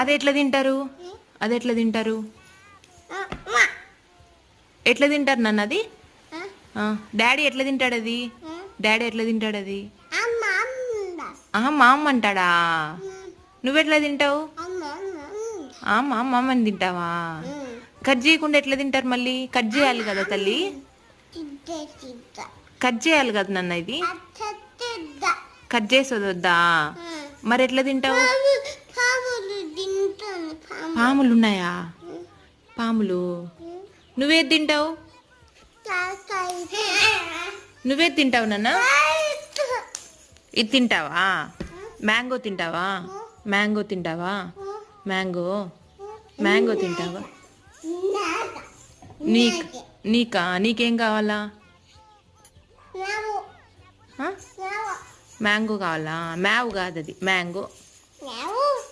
అది ఎట్లా తింటారు? అది ఎట్లా తింటారు? ఎట్లా తింటారు నన్ను అది? డాడీ ఎట్లా తింటాడు అది? డాడీ ఎట్లా తింటాడు అది? మా అమ్మ అంటాడా? నువ్వెట్లా తింటావు? ఆ మా అమ్మ అమ్మని తింటావా? కట్ చేయకుండా ఎట్లా తింటారు మళ్ళీ? కట్ చేయాలి కదా తల్లి? కట్ చేయాలి కదా నన్ను ఇది? కట్ చేసేది వద్దా? మరి ఎట్లా తింటావు? పాములు ఉన్నాయా పాములు. నువ్వేది తింటావు? నువ్వేది తింటావు నాన్న? ఇది తింటావా? మ్యాంగో తింటావా? మ్యాంగో తింటావా? మ్యాంగో? మ్యాంగో తింటావా? నీక్ నీకా? నీకేం కావాలా? మ్యాంగో. కావాలా? మ్యావ్ కాదు అది మ్యాంగో